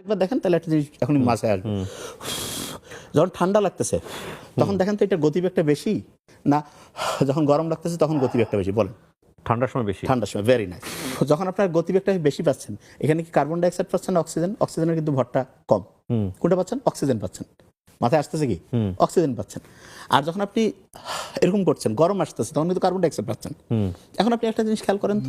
একবার দেখেন তাহলে একটা জিনিস এখন মাছায় আসবে। যখন ঠান্ডা লাগতেছে তখন দেখেন তো এটা গতিবেগটা বেশি? না যখন গরম লাগতেছে তখন গতিবেগটা বেশি বলেন। ঠান্ডার সময় বেশি? ঠান্ডার সময় ভেরি নাই যখন আপনার গতিবেগটা বেশি পাচ্ছেন এখানে কি কার্বন ডাইঅক্সাইড পাচ্ছেন অক্সিজেন অক্সিজেনের কিন্তু ভরটা কম। কোনটা পাচ্ছেন? অক্সিজেন পাচ্ছেন। মাথায় আসতেছে কি? অক্সিজেন পাচ্ছেন। আর যখন আপনি এরকম করছেন গরম আসতেছে তখন কিন্তু কার্বন ডাইঅক্সাইড পাচ্ছেন। এখন আপনি একটা জিনিস খেয়াল করেন তো।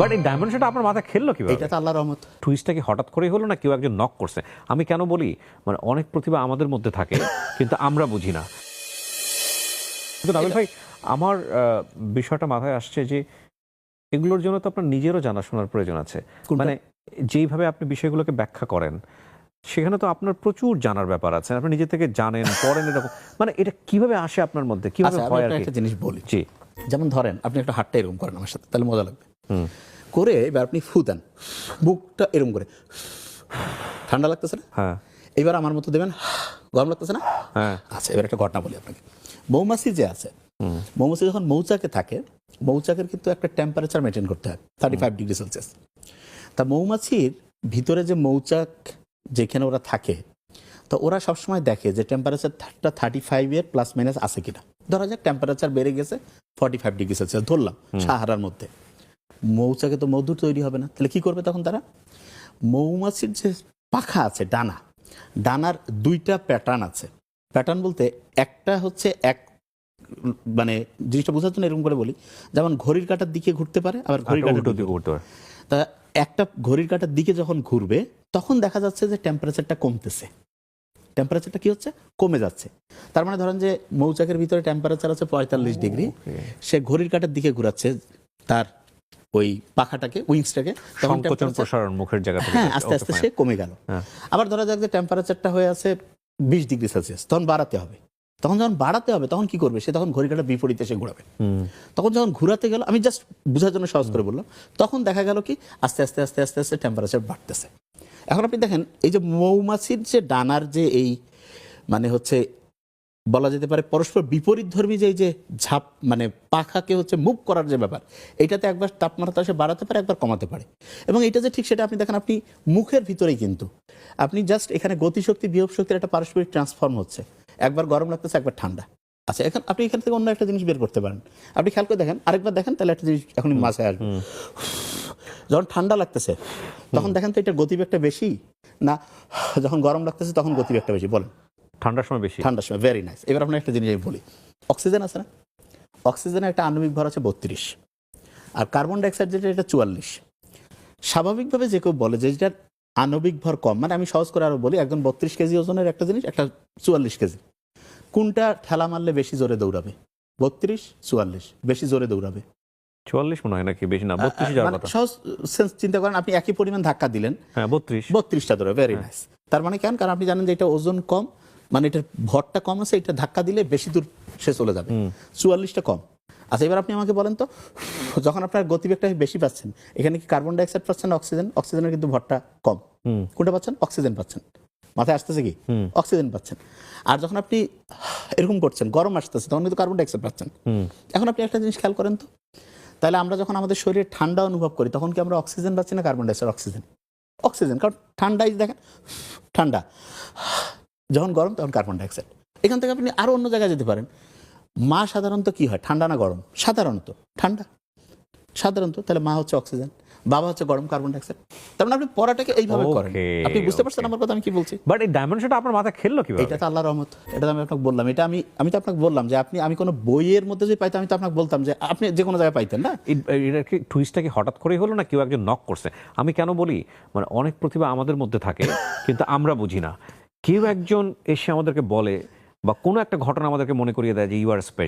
বাট এই ডাইমেনশনটা আপনার মাথায় খেললো কীভাবে? এটা তো আল্লাহ রহমত। টুইস্টটা কি হঠাৎ করেই হলো না কেউ একজন নক করছে? আমি কেন বলি মানে অনেক প্রতিভা আমাদের মধ্যে থাকে কিন্তু আমরা বুঝি না। কিন্তু ভাই আমার বিষয়টা মাথায় আসছে যে এগুলোর জন্য তো আপনার নিজেরও জানাশোনার প্রয়োজন আছে। মানে যেইভাবে আপনি বিষয়গুলোকে ব্যাখ্যা করেন সেখানে তো আপনার প্রচুর জানার ব্যাপার আছে। আপনি নিজে থেকে জানেন পড়েন এরকম। মানে এটা কীভাবে আসে আপনার মধ্যে? কীভাবে আচ্ছা হয় আর একটা জিনিস বলি। জি। যেমন ধরেন আপনি একটা হাতটা এরকম করেন আমার সাথে তাহলে মজা লাগবে। করে এবার আপনি ফু দেন। বুকটা এরকম করে। ঠান্ডা লাগতেছে না? হ্যাঁ। এবার আমার মতো দেবেন গরম লাগতেছে না? হ্যাঁ। আচ্ছা এবার একটা ঘটনা বলি আপনাকে। মৌমাছি যে আছে মৌমাছি যখন মৌচাকে থাকে মৌচাকের কিন্তু একটা টেম্পারেচার মেনটেন করতে হয় থার্টি ফাইভ ডিগ্রি সেলসিয়াস তা মৌমাছির ভিতরে যে মৌচাক যেখানে ওরা থাকে তো ওরা সবসময় দেখে যে টেম্পারেচার টেম্পারেচারটা থার্টি ফাইভের প্লাস মাইনাস আছে কিনা। ধরা যাক টেম্পারেচার বেড়ে গেছে ফর্টি ফাইভ ডিগ্রি সেলসিয়াস ধরলাম সাহারার মধ্যে। মৌচাকে তো মধু তৈরি হবে না। তাহলে কি করবে তখন তারা? মৌমাছির যে পাখা আছে ডানা ডানার দুইটা প্যাটার্ন আছে। প্যাটার্ন বলতে একটা হচ্ছে এক মানে জিনিসটা বোঝার জন্য এরকম করে বলি যেমন ঘড়ির কাটার দিকে ঘুরতে পারে আবার ঘড়ির একটা কাঁটার দিকে করতে হয় তা একটা ঘড়ির কাটার দিকে যখন ঘুরবে তখন দেখা যাচ্ছে যে টেম্পারেচারটা কমতেছে। টেম্পারেচারটা কি হচ্ছে? কমে যাচ্ছে। তার মানে ধরেন যে মৌচাকের ভিতরে টেম্পারেচার আছে পঁয়তাল্লিশ ডিগ্রি। সে ঘড়ির কাঁটার দিকে ঘুরাচ্ছে তার ওই পাখাটাকে উইংসটাকে তখন প্রসারণ মুখের জায়গা হ্যাঁ আস্তে আস্তে সে কমে গেল। হ্যাঁ। আবার ধরা যাক যে টেম্পারেচারটা হয়ে আছে বিশ ডিগ্রি সেলসিয়াস তখন বাড়াতে হবে। তখন যখন বাড়াতে হবে তখন কি করবে? সে তখন ঘড়ি ঘড়িকাটা বিপরীতে সে ঘোরাবে। তখন যখন ঘোরাতে গেল আমি জাস্ট বোঝার জন্য সহজ করে বললাম তখন দেখা গেল কি আস্তে আস্তে আস্তে আস্তে আস্তে টেম্পারেচার বাড়তেছে। এখন আপনি দেখেন এই যে মৌমাছির যে ডানার যে এই মানে হচ্ছে বলা যেতে পারে পরস্পর বিপরীত ধর্মী যে এই যে ঝাপ মানে পাখাকে হচ্ছে মুভ করার যে ব্যাপার এটাতে একবার তাপমাত্রা সে বাড়াতে পারে একবার কমাতে পারে। এবং এটা যে ঠিক সেটা আপনি দেখেন আপনি মুখের ভিতরেই কিন্তু আপনি জাস্ট এখানে গতিশক্তি বিয়োগ শক্তির একটা পারস্পরিক ট্রান্সফর্ম হচ্ছে। একবার গরম লাগতেছে একবার ঠান্ডা। আচ্ছা এখন আপনি এখান থেকে অন্য একটা জিনিস বের করতে পারেন। আপনি খেয়াল করে দেখেন আরেকবার দেখেন তাহলে একটা জিনিস এখন মাথায় আসবে। যখন ঠান্ডা লাগতেছে তখন দেখেন তো এটা গতিবেগটা বেশি না যখন গরম লাগতেছে তখন গতিবেগটা বেশি বলেন। ঠান্ডার সময় বেশি। ঠান্ডার সময় ভেরি নাইস এবার আপনার একটা জিনিস আমি বলি। অক্সিজেন আছে না? অক্সিজেনের একটা আণবিক ভর আছে বত্রিশ। আর কার্বন ডাইঅক্সাইড যেটা এটা চুয়াল্লিশ। স্বাভাবিকভাবে যে কেউ বলে যে যেটার আণবিক ভর কম মানে আমি সহজ করে আরও বলি একজন বত্রিশ কেজি ওজনের একটা জিনিস একটা চুয়াল্লিশ কেজি। কোনটা ঠেলা মারলে বেশি জোরে দৌড়াবে? বত্রিশ চুয়াল্লিশ বেশি জোরে দৌড়াবে। চুয়াল্লিশ মনে হয় নাকি? বেশি না বত্রিশ যাওয়ার মানে কথা। সহজ সেন্স চিন্তা করেন আপনি একই পরিমাণ ধাক্কা দিলেন। হ্যাঁ বত্রিশ। বত্রিশটা ধরে ভেরি নাইস তার মানে কেন? কারণ আপনি জানেন যে এটা ওজন কম মানে এটার ভরটা কম আছে এটা ধাক্কা দিলে বেশি দূর সে চলে যাবে। চুয়াল্লিশটা কম। আচ্ছা এবার আপনি আমাকে বলেন তো যখন আপনার গতিবেগটা বেশি পাচ্ছেন এখানে কি কার্বন ডাইঅক্সাইড পাচ্ছেন অক্সিজেন অক্সিজেনের কিন্তু ভরটা কম। কোনটা পাচ্ছেন? অক্সিজেন পাচ্ছেন। মাথায় আসতেছে কি? অক্সিজেন পাচ্ছেন। আর যখন আপনি এরকম করছেন গরম আসতেছে তখন কিন্তু কার্বন ডাইঅক্সাইড পাচ্ছেন। এখন আপনি একটা জিনিস খেয়াল করেন তো তাহলে আমরা যখন আমাদের শরীরে ঠান্ডা অনুভব করি, তখন কি আমরা অক্সিজেন পাচ্ছি না কার্বন ডাইঅক্সাইড, অক্সিজেন? অক্সিজেন, কারণ ঠান্ডাই দেখেন, ঠান্ডা। যখন গরম, তখন কার্বন ডাইঅক্সাইড। এখান থেকে আপনি আরও অন্য জায়গায় যেতে পারেন। মা সাধারণত কি হয়? ঠান্ডা না গরম? সাধারণত। ঠান্ডা? সাধারণত, তাহলে মা হচ্ছে অক্সিজেন। বাবা হচ্ছে গরম কার্বন ডাইঅক্সাইড তার মানে আপনি পড়াটাকে এইভাবে করেন। আপনি বুঝতে পারছেন আমার কথা আমি কি বলছি? বাট এই ডাইমেনশনটা আপনার মাথা খেললো কীভাবে? এটা তো আল্লাহ রহমত। এটা আমি আপনাকে বললাম। এটা আমি আমি তো আপনাকে বললাম যে আপনি আমি কোনো বইয়ের মধ্যে যদি পাইতাম আমি তো আপনাকে বলতাম যে আপনি যে কোনো জায়গায় পাইতেন না? এটা কি টুইস্টটা কি হঠাৎ করেই হলো না কেউ একজন নক করছে? আমি কেন বলি মানে অনেক প্রতিভা আমাদের মধ্যে থাকে কিন্তু আমরা বুঝি না। কেউ একজন এসে আমাদেরকে বলে বা কোনো একটা ঘটনা আমাদেরকে মনে করিয়ে দেয় যে ইউ আর স্পেশাল